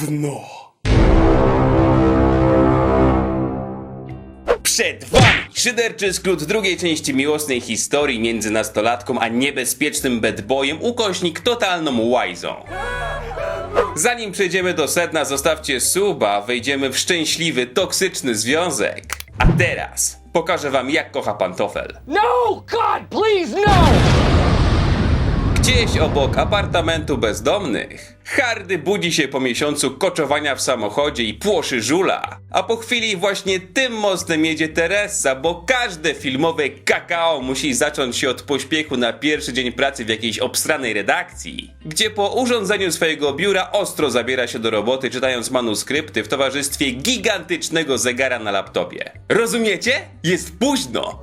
Gówno. Przed wami szyderczy skrót drugiej części miłosnej historii między nastolatką a niebezpiecznym bad boyem ukośnik totalną łajzą. Zanim przejdziemy do sedna, zostawcie suba, wejdziemy w szczęśliwy, toksyczny związek. A teraz pokażę wam jak kocha pantofel. No! God, please, no! Gdzieś obok apartamentu bezdomnych, Hardy budzi się po miesiącu koczowania w samochodzie i płoszy żula. A po chwili właśnie tym mostem jedzie Teresa, bo każde filmowe kakao musi zacząć się od pośpiechu na pierwszy dzień pracy w jakiejś obstranej redakcji, gdzie po urządzeniu swojego biura ostro zabiera się do roboty czytając manuskrypty w towarzystwie gigantycznego zegara na laptopie. Rozumiecie? Jest późno!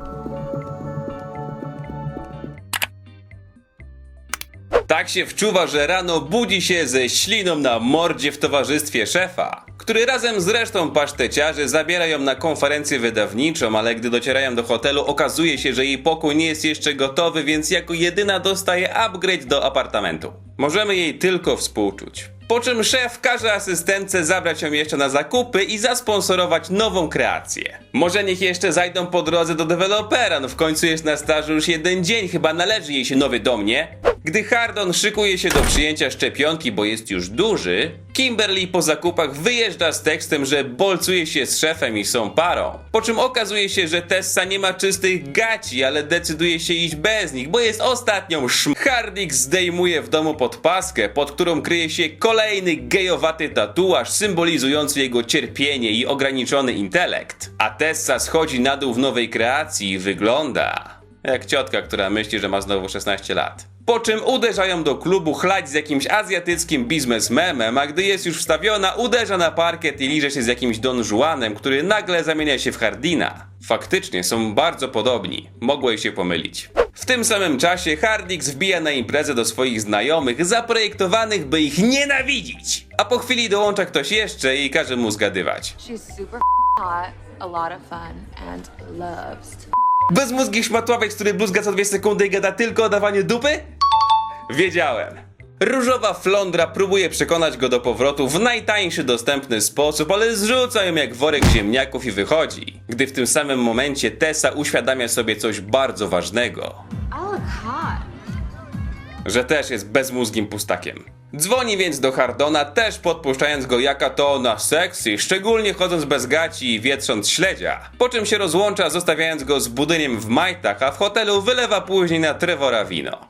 Tak się wczuwa, że rano budzi się ze śliną na mordzie w towarzystwie szefa, który razem z resztą paszteciarzy zabiera ją na konferencję wydawniczą, ale gdy docierają do hotelu okazuje się, że jej pokój nie jest jeszcze gotowy, więc jako jedyna dostaje upgrade do apartamentu. Możemy jej tylko współczuć. Po czym szef każe asystentce zabrać ją jeszcze na zakupy i zasponsorować nową kreację. Może niech jeszcze zajdą po drodze do dewelopera, no w końcu jest na stażu już jeden dzień, chyba należy jej się nowy dom, nie? Gdy Hardon szykuje się do przyjęcia szczepionki, bo jest już duży, Kimberly po zakupach wyjeżdża z tekstem, że bolcuje się z szefem i są parą. Po czym okazuje się, że Tessa nie ma czystych gaci, ale decyduje się iść bez nich, bo jest ostatnią szm... Hardik zdejmuje w domu podpaskę, pod którą kryje się kolejny gejowaty tatuaż symbolizujący jego cierpienie i ograniczony intelekt. A Tessa schodzi na dół w nowej kreacji i wygląda jak ciotka, która myśli, że ma znowu 16 lat. Po czym uderzają do klubu chlać z jakimś azjatyckim biznesmemem, a gdy jest już wstawiona, uderza na parkiet i liże się z jakimś Don Juanem, który nagle zamienia się w Hardina. Faktycznie są bardzo podobni, mogłeś się pomylić. W tym samym czasie Hardix wbija na imprezę do swoich znajomych, zaprojektowanych, by ich nienawidzić. A po chwili dołącza ktoś jeszcze i każe mu zgadywać. She's super hot, a lot of fun, and loves to Bezmózgi szmatławek, który bluzga co dwie sekundy i gada tylko o dawaniu dupy? Wiedziałem. Różowa flądra próbuje przekonać go do powrotu w najtańszy dostępny sposób, ale zrzuca ją jak worek ziemniaków i wychodzi. Gdy w tym samym momencie Tessa uświadamia sobie coś bardzo ważnego. I look hot. Że też jest bezmózgim pustakiem. Dzwoni więc do Hardona, też podpuszczając go jaka to ona sexy, szczególnie chodząc bez gaci i wietrząc śledzia. Po czym się rozłącza, zostawiając go z budyniem w majtach, a w hotelu wylewa później na Trevora wino.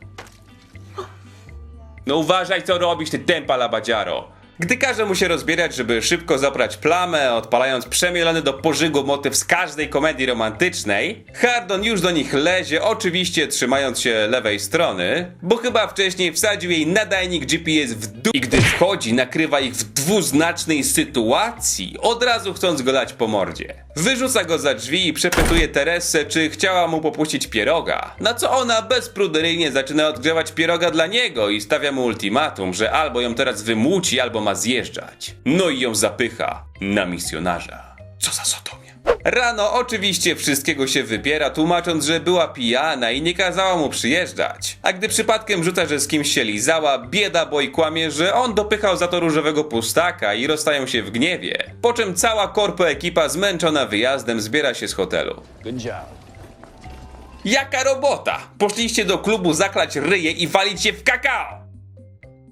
No uważaj co robisz, ty tempa labadziaro. Gdy każe mu się rozbierać, żeby szybko zaprać plamę, odpalając przemielony do pożygu motyw z każdej komedii romantycznej, Hardon już do nich lezie, oczywiście trzymając się lewej strony, bo chyba wcześniej wsadził jej nadajnik GPS w dół. I gdy wchodzi, nakrywa ich w dwuznacznej sytuacji, od razu chcąc go dać po mordzie. Wyrzuca go za drzwi i przepytuje Teresę, czy chciała mu popuścić pieroga, na co ona bezpruderyjnie zaczyna odgrzewać pieroga dla niego i stawia mu ultimatum, że albo ją teraz wymuci, albo ma zjeżdżać. No i ją zapycha na misjonarza. Co za sotomia. Rano oczywiście wszystkiego się wybiera, tłumacząc, że była pijana i nie kazała mu przyjeżdżać. A gdy przypadkiem rzuca, że z kimś się lizała, bieda boj kłamie, że on dopychał za to różowego pustaka i rozstają się w gniewie. Po czym cała korpo ekipa zmęczona wyjazdem zbiera się z hotelu. Good job. Jaka robota! Poszliście do klubu zaklać ryje i walić się w kakao!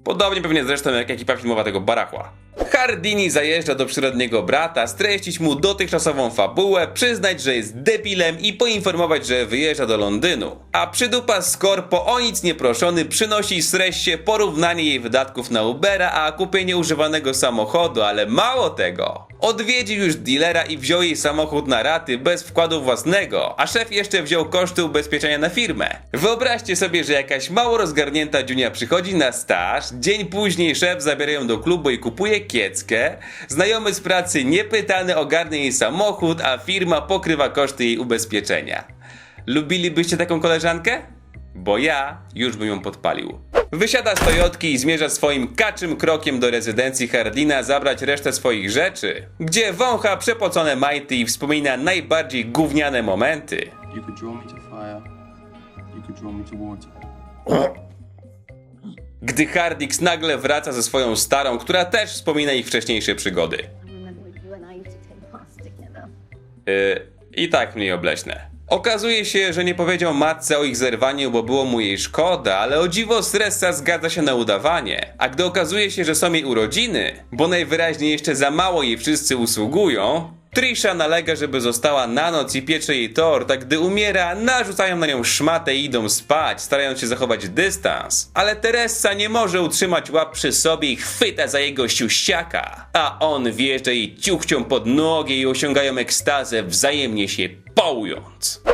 Podobnie pewnie zresztą jak ekipa filmowa tego barachła. Hardini zajeżdża do przyrodniego brata, streścić mu dotychczasową fabułę, przyznać, że jest debilem i poinformować, że wyjeżdża do Londynu. A przydupa z korpo o nic nie proszony przynosi streście porównanie jej wydatków na Ubera, a kupienie używanego samochodu, ale mało tego. Odwiedził już dealera i wziął jej samochód na raty bez wkładu własnego, a szef jeszcze wziął koszty ubezpieczenia na firmę. Wyobraźcie sobie, że jakaś mało rozgarnięta Junia przychodzi na staż, dzień później szef zabiera ją do klubu i kupuje znajomy z pracy niepytany ogarnia jej samochód, a firma pokrywa koszty jej ubezpieczenia. Lubilibyście taką koleżankę? Bo ja już bym ją podpalił. Wysiada z Toyotki i zmierza swoim kaczym krokiem do rezydencji Hardina zabrać resztę swoich rzeczy, gdzie wącha przepocone majty i wspomina najbardziej gówniane momenty. You could draw me to fire. You could draw me to water. Gdy Hardix nagle wraca ze swoją starą, która też wspomina ich wcześniejsze przygody. Yy, I tak mniej obleśne. Okazuje się, że nie powiedział matce o ich zerwaniu, bo było mu jej szkoda, ale o dziwo Sressa zgadza się na udawanie. A gdy okazuje się, że są jej urodziny, bo najwyraźniej jeszcze za mało jej wszyscy usługują, Trisha nalega, żeby została na noc i piecze jej tort, a gdy umiera, narzucają na nią szmatę i idą spać, starając się zachować dystans. Ale Teresa nie może utrzymać łap przy sobie i chwyta za jego siuściaka, a on wjeżdża jej ciuchcią pod nogi i osiągają ekstazę, wzajemnie się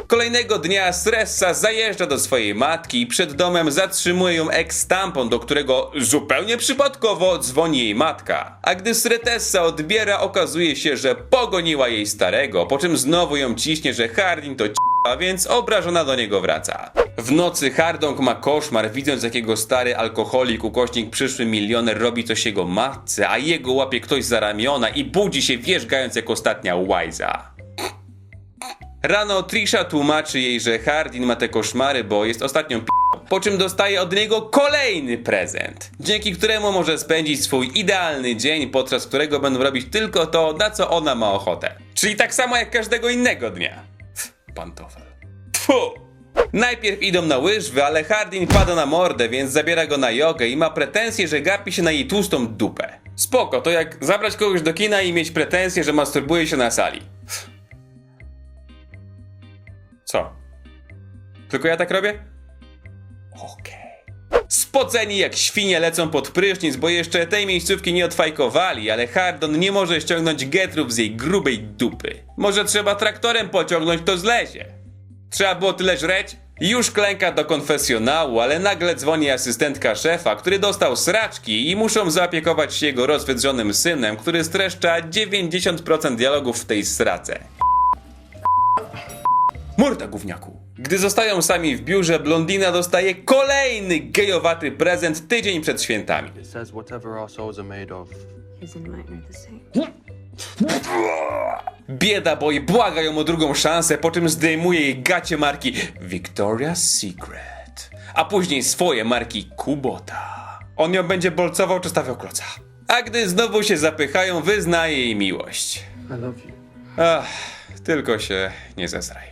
Kolejnego dnia Sressa zajeżdża do swojej matki i przed domem zatrzymuje ją ex-tampon, do którego zupełnie przypadkowo dzwoni jej matka. A gdy Sretessa odbiera, okazuje się, że pogoniła jej starego, po czym znowu ją ciśnie, że Hardin to a więc obrażona do niego wraca. W nocy Hardong ma koszmar, widząc jak jego stary alkoholik, ukośnik przyszły milioner robi coś jego matce, a jego łapie ktoś za ramiona i budzi się wierzgając jak ostatnia łajza. Rano Trisha tłumaczy jej, że Hardin ma te koszmary, bo jest ostatnią p***, po czym dostaje od niego kolejny prezent, dzięki któremu może spędzić swój idealny dzień, podczas którego będą robić tylko to, na co ona ma ochotę. Czyli tak samo jak każdego innego dnia. Pantofel. Tfu! Najpierw idą na łyżwy, ale Hardin pada na mordę, więc zabiera go na jogę i ma pretensje, że gapi się na jej tłustą dupę. Spoko, to jak zabrać kogoś do kina i mieć pretensje, że masturbuje się na sali. Co? Tylko ja tak robię? Okej. Spoceni jak świnie lecą pod prysznic, bo jeszcze tej miejscówki nie odfajkowali, ale Hardon nie może ściągnąć getrów z jej grubej dupy. Może trzeba traktorem pociągnąć, to zlezie. Trzeba było tyle żreć? Już klęka do konfesjonału, ale nagle dzwoni asystentka szefa, który dostał sraczki i muszą zaopiekować się jego rozwydrzonym synem, który streszcza 90% dialogów w tej srace. Morda gówniaku. Gdy zostają sami w biurze, blondina dostaje kolejny gejowaty prezent tydzień przed świętami. Bieda boy błaga ją o drugą szansę, po czym zdejmuje jej gacie marki Victoria's Secret, a później swoje marki Kubota. On ją będzie bolcował czy stawiał kloca. A gdy znowu się zapychają, wyznaje jej miłość. I love you. Ach, tylko się nie zesraj.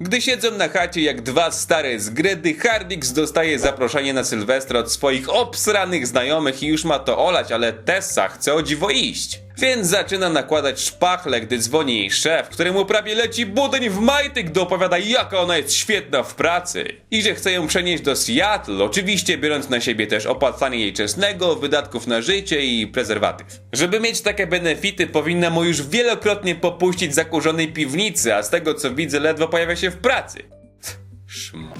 Gdy siedzą na chacie jak dwa stare zgredy, Hardix dostaje zaproszenie na Sylwestra od swoich obsranych znajomych i już ma to olać, ale Tessa chce o dziwo iść. Więc zaczyna nakładać szpachle, gdy dzwoni jej szef, któremu prawie leci budyń w majty, gdy opowiada jaka ona jest świetna w pracy. I że chce ją przenieść do Seattle, oczywiście biorąc na siebie też opłacanie jej czesnego, wydatków na życie i prezerwatyw. Żeby mieć takie benefity, powinna mu już wielokrotnie popuścić zakurzonej piwnicy, a z tego co widzę ledwo pojawia się w pracy. Szma.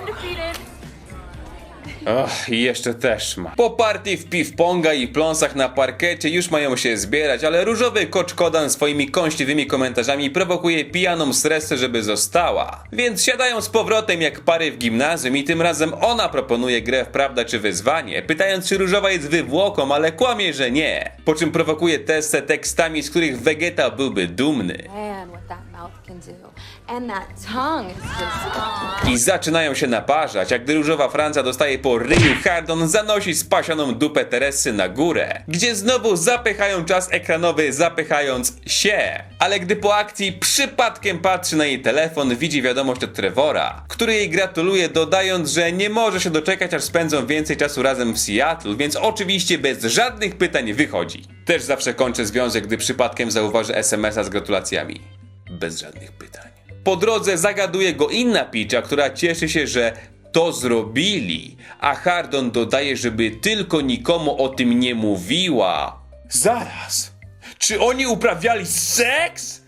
Undefeated. Och, i jeszcze też ma. Po partii w piw-ponga i pląsach na parkecie już mają się zbierać, ale różowy koczkodan swoimi kąśliwymi komentarzami prowokuje pijaną stresę, żeby została. Więc siadają z powrotem jak pary w gimnazjum i tym razem ona proponuje grę w prawda czy wyzwanie, pytając czy różowa jest wywłoką, ale kłamie, że nie. Po czym prowokuje Tessę tekstami, z których Vegeta byłby dumny. Man, I zaczynają się naparzać, a gdy różowa Franca dostaje po ryju, Hardon zanosi spasioną dupę Teresy na górę, gdzie znowu zapychają czas ekranowy, zapychając się. Ale gdy po akcji przypadkiem patrzy na jej telefon, widzi wiadomość od Trevora, który jej gratuluje, dodając, że nie może się doczekać, aż spędzą więcej czasu razem w Seattle, więc oczywiście bez żadnych pytań wychodzi. Też zawsze kończę związek, gdy przypadkiem zauważy SMS-a z gratulacjami. Bez żadnych pytań. Po drodze zagaduje go inna picza, która cieszy się, że to zrobili, a Hardon dodaje, żeby tylko nikomu o tym nie mówiła. Zaraz! Czy oni uprawiali seks?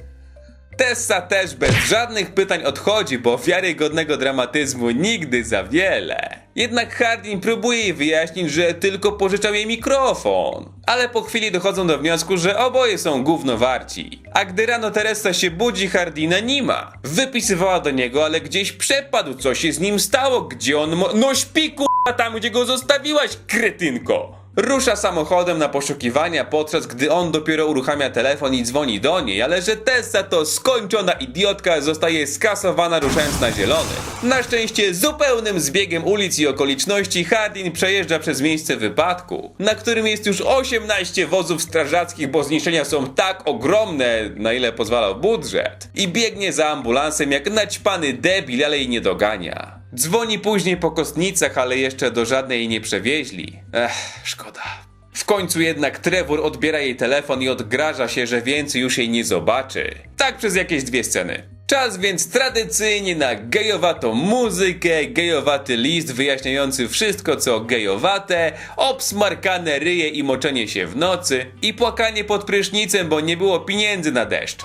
Tessa też bez żadnych pytań odchodzi, bo wiarygodnego dramatyzmu nigdy za wiele. Jednak Hardin próbuje jej wyjaśnić, że tylko pożyczał jej mikrofon. Ale po chwili dochodzą do wniosku, że oboje są gównowarci. A gdy rano Teresa się budzi, Hardina nie ma. Wypisywała do niego, ale gdzieś przepadł, co się z nim stało, gdzie on mo- No śpi k***a tam, gdzie go zostawiłaś, kretynko! Rusza samochodem na poszukiwania, podczas gdy on dopiero uruchamia telefon i dzwoni do niej, ale że Tessa to skończona idiotka zostaje skasowana ruszając na zielony. Na szczęście zupełnym zbiegiem ulic i okoliczności Hardin przejeżdża przez miejsce wypadku, na którym jest już 18 wozów strażackich, bo zniszczenia są tak ogromne, na ile pozwalał budżet. I biegnie za ambulansem jak naćpany debil, ale jej nie dogania. Dzwoni później po kostnicach, ale jeszcze do żadnej nie przewieźli. Ech, szkoda. W końcu jednak Trevor odbiera jej telefon i odgraża się, że więcej już jej nie zobaczy. Tak przez jakieś dwie sceny. Czas więc tradycyjnie na gejowatą muzykę, gejowaty list wyjaśniający wszystko co gejowate, obsmarkane ryje i moczenie się w nocy i płakanie pod prysznicem, bo nie było pieniędzy na deszcz.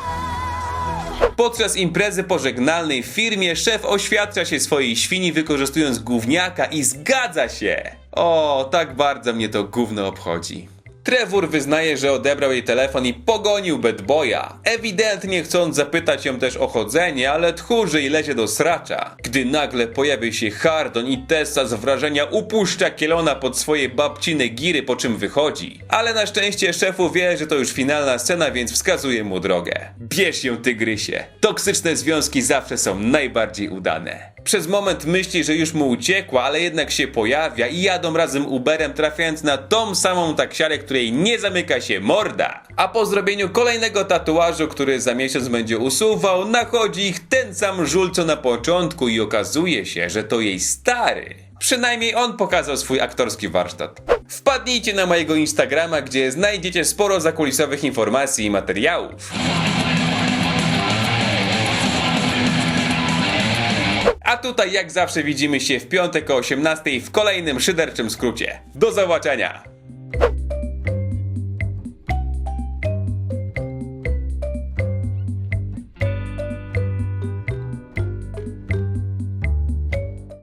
Podczas imprezy pożegnalnej w firmie szef oświadcza się swojej świni wykorzystując gówniaka i zgadza się. O, tak bardzo mnie to gówno obchodzi. Trevor wyznaje, że odebrał jej telefon i pogonił bad boya, ewidentnie chcąc zapytać ją też o chodzenie, ale tchórzy i lecie do sracza. Gdy nagle pojawia się Hardon i Tessa z wrażenia upuszcza kielona pod swoje babcine giry, po czym wychodzi. Ale na szczęście szefu wie, że to już finalna scena, więc wskazuje mu drogę. Bierz ją tygrysie. Toksyczne związki zawsze są najbardziej udane. Przez moment myśli, że już mu uciekła, ale jednak się pojawia i jadą razem Uberem, trafiając na tą samą taksiarę, której nie zamyka się morda. A po zrobieniu kolejnego tatuażu, który za miesiąc będzie usuwał, nachodzi ich ten sam żul co na początku i okazuje się, że to jej stary. Przynajmniej on pokazał swój aktorski warsztat. Wpadnijcie na mojego Instagrama, gdzie znajdziecie sporo zakulisowych informacji i materiałów. A tutaj jak zawsze widzimy się w piątek o 18 w kolejnym szyderczym skrócie. Do zobaczenia!